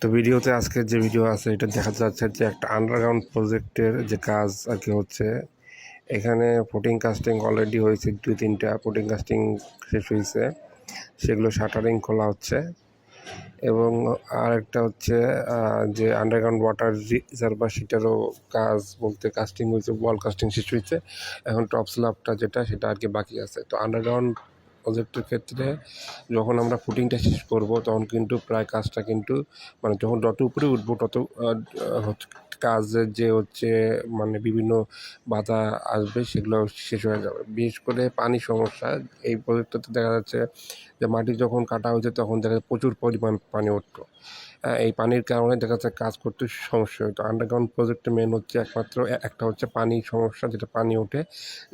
তো ভিডিওতে আজকে যে ভিডিও আছে, এটা দেখা যাচ্ছে যে একটা আন্ডারগ্রাউন্ড প্রজেক্টের যে কাজ আর কি হচ্ছে। এখানে ফুটিং কাস্টিং অলরেডি হয়েছে, দুই, তিনটা ফুটিং কাস্টিং শেষ হয়েছে। সেগুলো শাটারিং খোলা হচ্ছে। এবং আর একটা হচ্ছে যে আন্ডারগ্রাউন্ড ওয়াটার রিজার্ভার সেটারও কাজ বলতে কাস্টিং হয়েছে ওয়াল কাস্টিং শেষ হয়েছে। এখন টপ স্ল্যাবটা যেটা, সেটা আর কি বাকি আছে। তো আন্ডারগ্রাউন্ড প্রজেক্টের ক্ষেত্রে যখন আমরা ফুটিংটা শেষ করব, তখন কিন্তু প্রায় কাজটা কিন্তু মানে যখন যত উপরে উঠবো, তত কাজের যে হচ্ছে মানে বিভিন্ন বাধা আসবে, সেগুলো শেষ হয়ে যাবে। বিশেষ করে পানি সমস্যা, এই প্রজেক্টটাতে দেখা যাচ্ছে যে মাটি যখন কাটা হয়েছে, তখন দেখা যাচ্ছে প্রচুর পরিমাণ পানি উঠতো। এই পানির কারণে দেখা যাচ্ছে কাজ করতে সমস্যা হতো। আন্ডারগ্রাউন্ড প্রজেক্টের মেন হচ্ছে একমাত্র একটা হচ্ছে পানির সমস্যা, যেটা পানি ওঠে,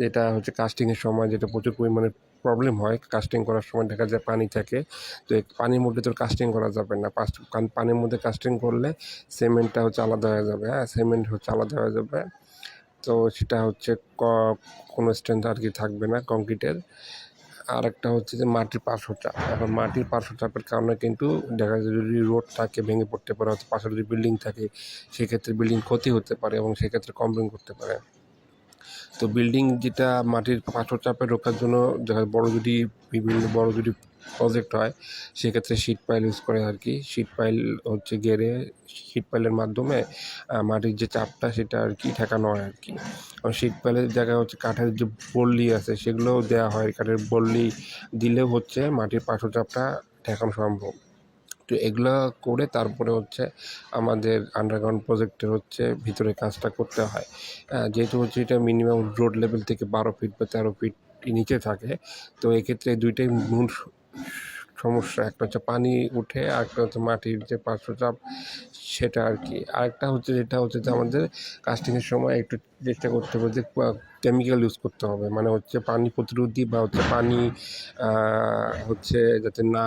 যেটা হচ্ছে কাস্টিংয়ের সময়, যেটা প্রচুর পরিমাণে প্রবলেম হয়। কাস্টিং করার সময় দেখা যায় পানি থাকে। তো পানির মধ্যে তো কাস্টিং করা যাবে না। কারণ পানির মধ্যে কাস্টিং করলে সিমেন্টটা হচ্ছে আলাদা হয়ে যাবে হ্যাঁ? সিমেন্ট হচ্ছে আলাদা হয়ে যাবে। তো সেটা হচ্ছে কোনো স্ট্রেন্থ আর কি থাকবে না কংক্রিটের আর একটা হচ্ছে যে মাটির পার্শ্ব চাপ। এখন মাটির পার্শ্ব চাপের কারণে কিন্তু দেখা যায় যদি রোড থাকে, ভেঙে পড়তে পারে, অথবা পাশে যদি বিল্ডিং থাকে, সেক্ষেত্রে বিল্ডিং ক্ষতি হতে পারে এবং সেক্ষেত্রে কমপ্লেন করতে পারে। তো বিল্ডিং যেটা মাটির পাথর চাপে রোখার জন্য দেখা বড় যদি বিভিন্ন বড় যদি প্রজেক্ট হয়, সেক্ষেত্রে শিট পাইল ইউজ করে আর কি। শিট পাইল হচ্ছে গেড়ে শিট পাইলের মাধ্যমে মাটির যে চাপটা সেটা আর কি ঠেকানো হয় আর কি। শিট পাইলের জায়গায় হচ্ছে কাঠের যে বল্লি আছে, সেগুলোও দেওয়া হয়। কাঠের বল্লি দিলেও হচ্ছে মাটির পাথর চাপটা ঠেকানো সম্ভব। তো এগুলো করে তারপরে হচ্ছে আমাদের আন্ডারগ্রাউন্ড প্রজেক্টের হচ্ছে ভিতরে কাজটা করতে হয়। যেহেতু হচ্ছে এটা মিনিমাম রোড লেভেল থেকে বারো ফিট বা তেরো ফিট নিচে থাকে, তো এক্ষেত্রে দুইটাই মূল সমস্যা। একটা হচ্ছে পানি উঠে আর একটা হচ্ছে মাটির যে পার্শ্বচাপ, সেটা আর কি। আরেকটা হচ্ছে যেটা হচ্ছে যে আমাদের কাস্টিংয়ের সময় একটু চেষ্টা করতে হবে যে কেমিক্যাল ইউজ করতে হবে। মানে হচ্ছে পানি প্রতিরোধী বা হচ্ছে পানি হচ্ছে যাতে না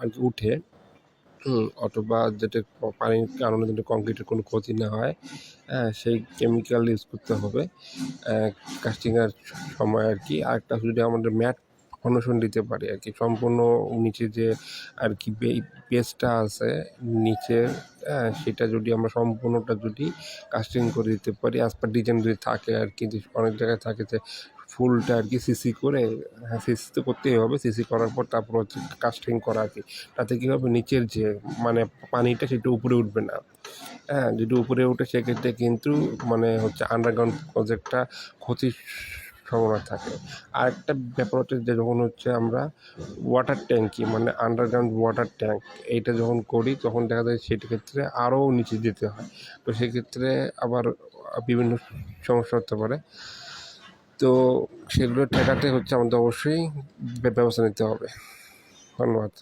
আর কি উঠে। অথবা প- পানির কারণে যাতে কংক্রিটের কোনো ক্ষতি না হয় হ্যাঁ সেই কেমিক্যাল ইউজ করতে হবে। কাস্টিংয়ের সময় আর কি। আরেকটা যদি আমাদের ম্যাট ফাউন্ডেশন দিতে পারি আর কি, সম্পূর্ণ নিচে যে আর কি পেস্টটা আছে নিচে হ্যাঁ সেটা যদি আমরা সম্পূর্ণটা যদি কাস্টিং করে দিতে পারি অ্যাজ পার ডিজাইন যদি থাকে আর কি অনেক জায়গায় থাকে যে ফুলটা আর কি সিসি করে হ্যাঁ সিসি তো করতেই হবে। সিসি করার পর তারপর হচ্ছে কাস্টিং করা আর কি। তাতে কী হবে? নিচের যে মানে পানিটা সেটা উপরে উঠবে না। হ্যাঁ যদি উপরে উঠে সেক্ষেত্রে কিন্তু মানে হচ্ছে আন্ডারগ্রাউন্ড প্রজেক্টটা ক্ষতির সম্ভাবনা থাকে। আরেকটা ব্যাপার হচ্ছে যে, যখন হচ্ছে আমরা ওয়াটার ট্যাঙ্কি মানে আন্ডারগ্রাউন্ড ওয়াটার ট্যাঙ্ক এইটা যখন করি, তখন দেখা যায় সেটা ক্ষেত্রে আরও নিচে যেতে হয়। তো সেক্ষেত্রে আবার বিভিন্ন সমস্যা হতে পারে। তো সেগুলো ঠেকাতে হচ্ছে আমাদের অবশ্যই ব্যবস্থা নিতে হবে। ধন্যবাদ।